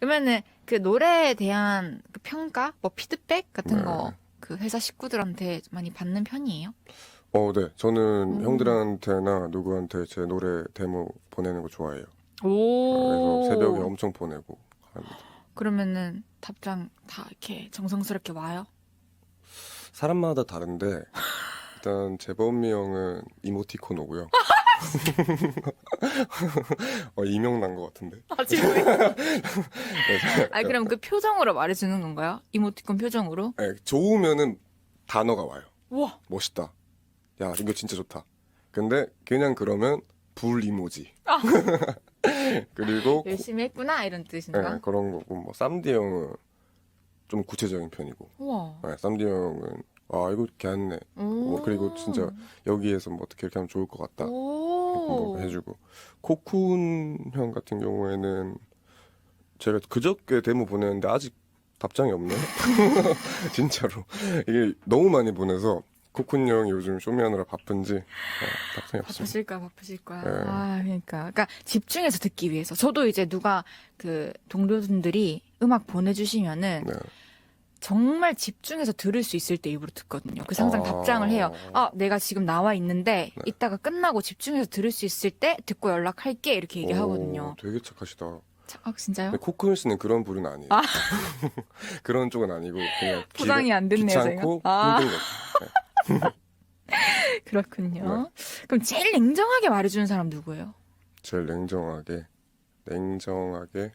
그러면은 그 노래에 대한 그 평가, 뭐 피드백 같은 네. 거 그 회사 식구들한테 많이 받는 편이에요? 어, 네. 저는 음. 형들한테나 누구한테 제 노래 데모 보내는 거 좋아해요. 오. 그래서 새벽에 엄청 보내고 합니다. 그러면은 답장 다 이렇게 정성스럽게 와요? 사람마다 다른데 일단 재범미 형은 이모티콘 오고요. 어, 이명 난것 같은데. 아 지금? 네, 아 그럼 그 표정으로 말해주는 건가요? 이모티콘 표정으로? 네, 좋으면은 단어가 와요. 우와. 멋있다. 야, 이거 진짜 좋다. 근데 그냥 그러면 불 이모지. 아. 그리고 고- 열심히 했구나 이런 뜻인가? 네, 그런 거고 뭐 쌈디 형은 좀 구체적인 편이고. 우와. 네, 쌈디 형은 아 이거 괜찮네. 오. 뭐 그리고 진짜 여기에서 뭐 어떻게 이렇게 하면 좋을 것 같다. 오. 뭐 해주고 코쿤 형 같은 경우에는 제가 그저께 데모 보냈는데 아직 답장이 없네. 진짜로 이게 너무 많이 보내서 코쿤 형이 요즘 쇼미하느라 바쁜지 어, 답장이 없습니다. 바쁘실 거야, 바쁘실 거야. 네. 아, 그러니까. 그러니까 집중해서 듣기 위해서. 저도 이제 누가 그 동료분들이 음악 보내주시면은 네. 정말 집중해서 들을 수 있을 때 일부러 듣거든요. 그래서 항상 아. 답장을 해요. 아, 내가 지금 나와 있는데 네. 이따가 끝나고 집중해서 들을 수 있을 때 듣고 연락할게 이렇게 얘기하거든요. 오, 되게 착하시다. 자, 아, 진짜요? 근데 코쿤 씨는 그런 부류는 아니에요. 아. 그런 쪽은 아니고 그냥 포장이 안 됐네요, 귀찮고 제가. 아. 힘든 거. 그렇군요. 네. 그럼 제일 냉정하게 말해주는 사람 누구예요? 제일 냉정하게 냉정하게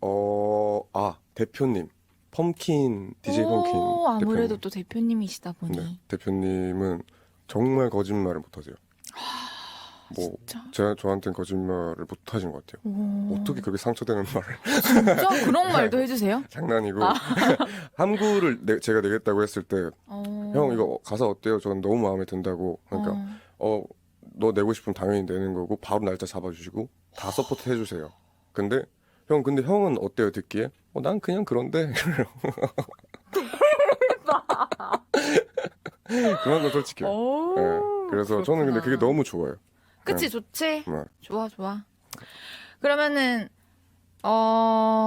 어 아 대표님 펌킨 DJ 펌킨 오, 아무래도 대표님. 또 대표님이시다 보니. 네, 대표님은 정말 거짓말을 못하세요. 뭐 진짜? 제가 저한테는 거짓말을 못하신 것 같아요. 오. 어떻게 그렇게 상처되는 말을 진짜 그런 말도 해주세요? 장난이고 아. 함구를 내- 제가 내겠다고 했을 때 어. 형 이거 가사 어때요? 저는 너무 마음에 든다고 그러니까 어. 어 너 내고 싶으면 당연히 내는 거고 바로 날짜 잡아주시고 다 서포트 해주세요. 근데 형 근데 형은 어때요 듣기에? 어 난 그냥 그런데 그런 거 솔직해요. 오, 네, 그래서 저는 근데 그게. 너무 좋아요. 그치 좋지 네. 좋아 좋아 그러면은 어